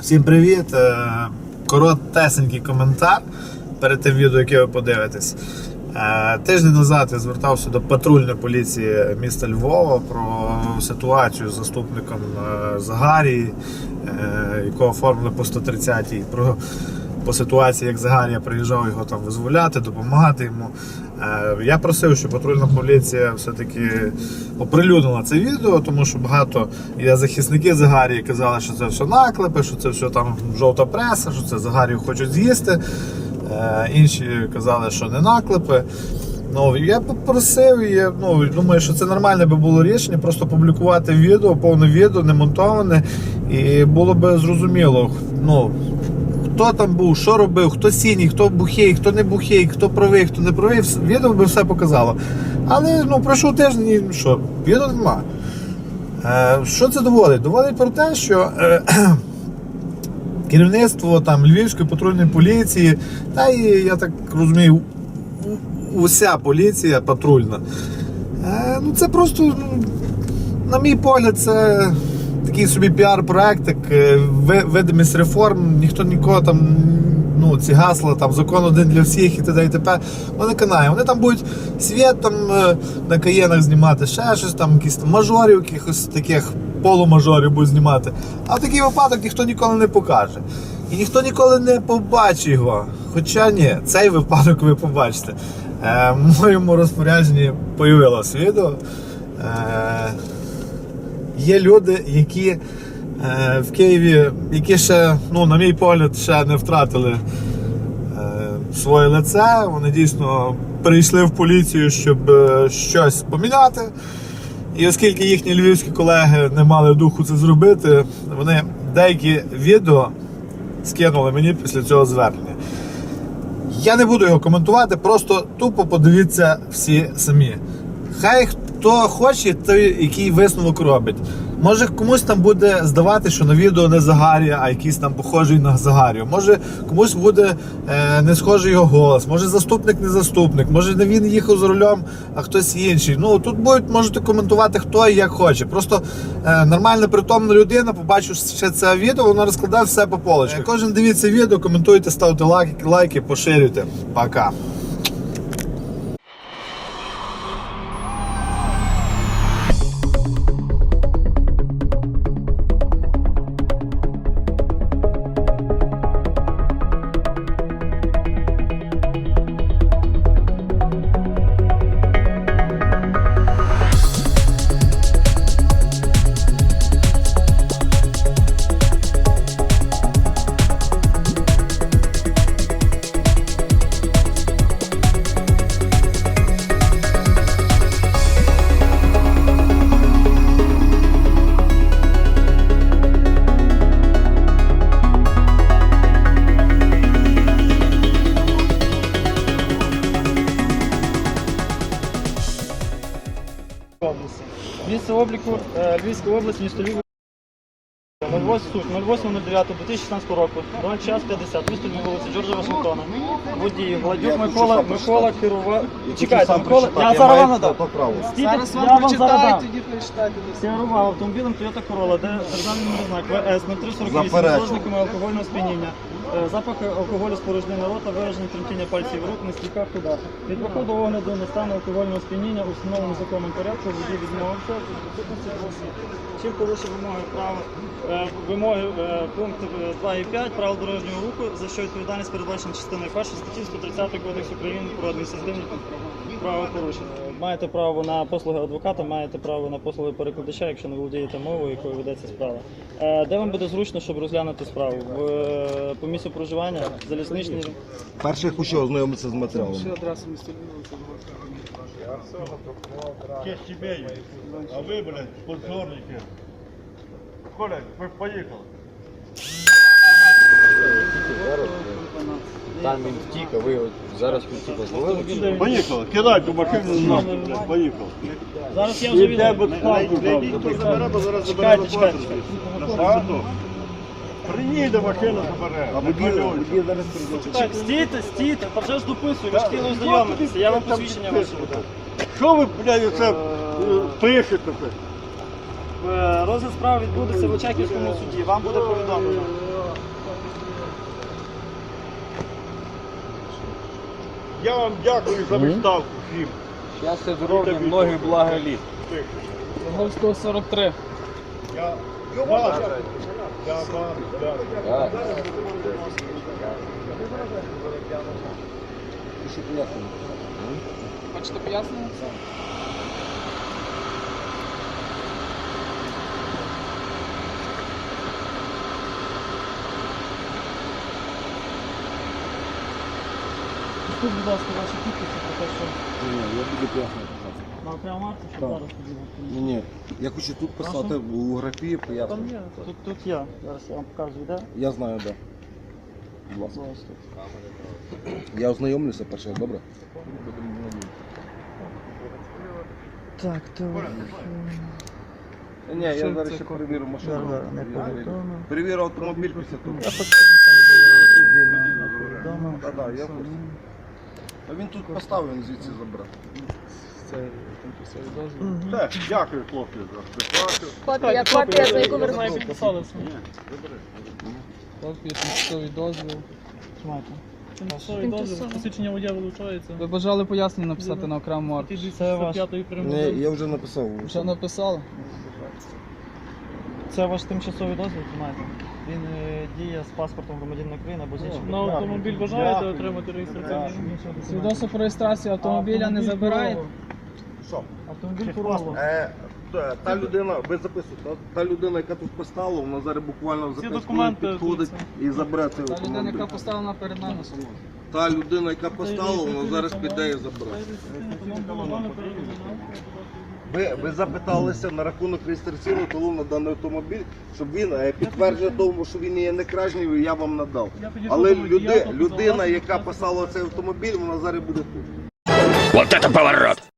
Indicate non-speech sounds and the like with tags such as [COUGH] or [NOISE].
Всім привіт! Е, Коротесенький коментар перед тим відео, яке ви подивитесь. Е, Тиждень назад я звертався до патрульної поліції міста Львова про ситуацію з заступником е, Загарії, якого оформили по 130 про по ситуації, як Загарія приїжджав його там визволяти, допомагати йому. Е, Я просив, щоб патрульна поліція все-таки оприлюднила це відео, тому що багато є захисники Загарії казали, що це все наклепи, що це все там жовта преса, що це Загарію хочуть з'їсти. Е, Інші казали, що не наклепи. Ну, я попросив, я ну, думаю, що це нормальне би було рішення, просто публікувати відео, повне відео, не монтоване, і було би зрозуміло, ну, хто там був, що робив, хто сіній, хто бухий, хто не бухий, хто правий, хто не правий, відео би все показало. Але ну, пройшов тиждень, що, відео нема. Е, що це доводить? Доводить про те, що е, [CLEARS THROAT] керівництво там, Львівської патрульної поліції, та і я так розумію, уся поліція патрульна. Е, ну, це просто, ну, на мій погляд, це такий собі піар-проект, е, видимість реформ, ніхто нікого там. Ну, ці гасла, там закон один для всіх і т.д. і т.п. Вони канає. Вони там будуть світ там е, на каєнах знімати, ще щось там, якісь там мажорів, якихось таких полумажорів будуть знімати. А в такий випадок ніхто ніколи не покаже. І ніхто ніколи не побачить його. Хоча ні, цей випадок ви побачите. Е, в моєму розпорядженні появилось відео. Е, є люди, які е, в Києві, які ще, ну, на мій погляд, ще не втратили е, своє лице. Вони дійсно прийшли в поліцію, щоб е, щось поміняти. І оскільки їхні львівські колеги не мали духу це зробити, вони деякі відео скинули мені після цього звернення. Я не буду його коментувати, просто тупо подивіться всі самі. Хай хто хоче, той який висновок робить. Може комусь там буде здавати, що на відео не Загарія, а якийсь там похожий на Загарію. Може комусь буде е, не схожий його голос, може заступник не заступник, може не він їхав за рулем, а хтось інший. Ну тут будуть можете коментувати хто і як хоче. Просто е, нормальна притомна людина, побачивши це відео, воно розкладає все по полочках. Е, Кожен дивіться відео, коментуйте, ставте лайки, лайки, поширюйте. Пока. Області. Місце обліку е, Львівська область, місто Львів. 08.09.2016 року, 0 час 50, місто Львів, вулиця Джорджа Вашингтона. Водій, Гладюк Микола, Микола керував... Чекайте, Микола, я зараз вам надав. Стійте, я вам зараз. Керував автомобілем Toyota Corolla, де державний номер знак ВС 0348 Заперечую. з зложниками алкогольного сп'яніння. Е, Запах алкоголю з порожнини рота, вираження тремтіння пальців рук, нестійка худа. Від виходу огляду на стан алкогольного сп'яніння у встановленому законом порядку водій відмовився. Чим порушив вимоги права е, вимоги е, пункту 2 і 5 правил дорожнього руху, за що відповідальність передбачена частиною 1 статті 130 Кодексу України про адміністративні правопорушення. Маєте право на послуги адвоката, маєте право на послуги перекладача, якщо не володієте мовою, якою ведеться справа. Де вам буде зручно, щоб розглянути справу? В, по місцю проживання, залізничний. Перший хочу ознайомитися з матеріалом. Честь тебе, а вы, блядь, позорники. Коля, вы поехал. Там він втік, а ви от зараз ви типу зловили? Поехал, кидай ту машину нахуй, блядь, поехал. Зараз я вже відео. Чекайте, чекайте. Направду. Приїде машина забере. А водій зараз прийде. Стійте, стійте, та вже ж дописую, ви ж хотіли ну, ознайомитися, ну, я вам посвідчення ваше. Що ви, блядь, е, це пишете? Е, Розгляд справи відбудеться в Очаківському суді, вам буде повідомлено. Я вам дякую за відставку всім. Щастя, здоров'я, ноги, блага літ. 43. Я вас, я вас, дякую. Так. Пиши пояснення. Хочете пояснення? Тут, будь ласка, ваші підписи про те, що Ні, ні, я буду пояснення писати. на марку, що Так. зараз тоді. Ні, ні. Я хочу тут писати у графі Там пояснення. є, тут, тут я. Зараз я вам покажу, де. Я знаю, де. Будь ласка. Ось тут. Я ознайомлюся перше, добре? Так, то Ні, я Що зараз це ще ко- перевірю машину. Зараз, не Перевірю. повідомив. Перевірю автомобіль після того. я хочу, щоб там було вільно повідомив. Так, так, я в курсі. А він тут поставив, він звідси забрав. Так, дякую, хлопці, за співпрацю. Копія, копія, за яку ви Ми підписали. Копія, тимчасовий дозвіл. Тримайте. Тимчасовий дозвіл, посвідчення водія вилучається. Ви бажали пояснення написати на окрему арку? Це ваш, Ні, я вже написав. Вже написали? це ваш тимчасовий дозвіл, тримайте. Він е, діє з паспортом громадянина України або з іншим. На автомобіль бажаєте отримати реєстраційний? Свідоцтво про реєстрацію автомобіля не забираєте? Що? Автомобіль Пороло. Е, та, та людина, ви записуєте, та, та людина, яка тут поставила, вона зараз буквально за Всі 5 хвилин документи підходить і забере цей Та людина, автомобіль. яка поставлена перед нами. Та людина, яка поставила, вона зараз піде і забере. Ви, ви запиталися на рахунок реєстраційного талону на даний автомобіль, щоб він е, підтвердження тому, що він є не крajній, я вам надав. Я підійшов Але до водія, люди, людина, яка писала цей автомобіль, вона зараз буде тут. Вот это поворот!